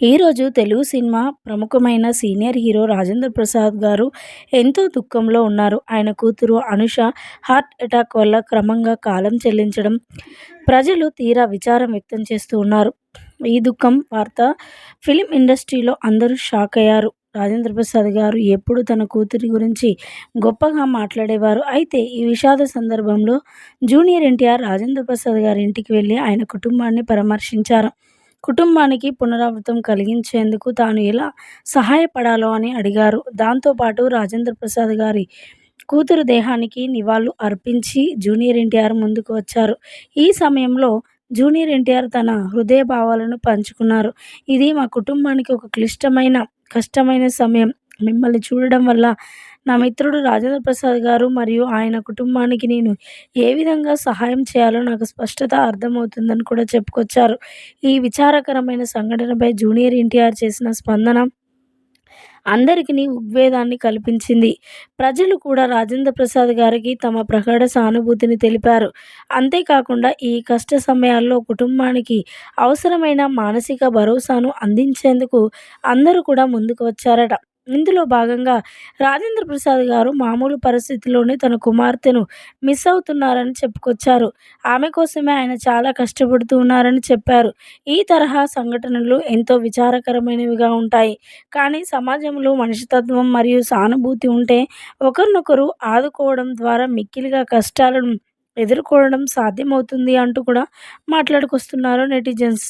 ఈరోజు తెలుగు సినిమా ప్రముఖమైన senior hero Rajendra Prasad garu ఎంతో దుఃఖంలో ఉన్నారు. ఆయన కూతురు అనుష హార్ట్ అటాక్ వల్ల క్రమంగా కాలం చెల్లించడం ప్రజలు తీరా విచారం వ్యక్తం చేస్తూ ఉన్నారు. ఈ దుఃఖం వార్త ఫిలిం ఇండస్ట్రీలో అందరూ షాక్ అయ్యారు. రాజేంద్ర ప్రసాద్ గారు ఎప్పుడు తన కూతురి గురించి గొప్పగా మాట్లాడేవారు? అయితే ఈ విషాద సందర్భంలో జూనియర్ ఎన్టీఆర్ రాజేంద్ర ప్రసాద్ గారి ఇంటికి వెళ్ళి ఆయన కుటుంబాన్ని పరామర్శించారు. కుటుంబానికి పునరావృతం కలిగించేందుకు తాను ఎలా సహాయపడాలో అని అడిగారు. దాంతోపాటు రాజేంద్ర ప్రసాద్ గారి కూతురు దేహానికి నివాళులు అర్పించి జూనియర్ ఎన్టీఆర్ ముందుకు వచ్చారు. ఈ సమయంలో జూనియర్ ఎన్టీఆర్ తన హృదయ భావాలను పంచుకున్నారు. ఇది మా కుటుంబానికి ఒక క్లిష్టమైన కష్టమైన సమయం. మిమ్మల్ని చూడడం వల్ల నా మిత్రుడు రాజేంద్ర ప్రసాద్ గారు మరియు ఆయన కుటుంబానికి నేను ఏ విధంగా సహాయం చేయాలో నాకు స్పష్టత అర్థమవుతుందని కూడా చెప్పుకొచ్చారు. ఈ విచారకరమైన సంఘటనపై జూనియర్ ఎన్టీఆర్ చేసిన స్పందన అందరికీ ఉద్వేదాన్ని కల్పించింది. ప్రజలు కూడా రాజేంద్ర ప్రసాద్ గారికి తమ ప్రగాఢ సానుభూతిని తెలిపారు. అంతేకాకుండా ఈ కష్ట సమయాల్లో కుటుంబానికి అవసరమైన మానసిక భరోసాను అందించేందుకు అందరూ కూడా ముందుకు వచ్చారట. ఇందులో భాగంగా రాజేంద్ర ప్రసాద్ గారు మామూలు పరిస్థితుల్లోనే తన కుమార్తెను మిస్ అవుతున్నారని చెప్పుకొచ్చారు. ఆమె కోసమే ఆయన చాలా కష్టపడుతూ ఉన్నారని చెప్పారు. ఈ తరహా సంఘటనలు ఎంతో విచారకరమైనవిగా ఉంటాయి. కానీ సమాజంలో మనిషితత్వం మరియు సానుభూతి ఉంటే ఒకరినొకరు ఆదుకోవడం ద్వారా మిక్కిలిగా కష్టాలను ఎదుర్కోవడం సాధ్యమవుతుంది అంటూ కూడా మాట్లాడుకొస్తున్నారు నెటిజన్స్.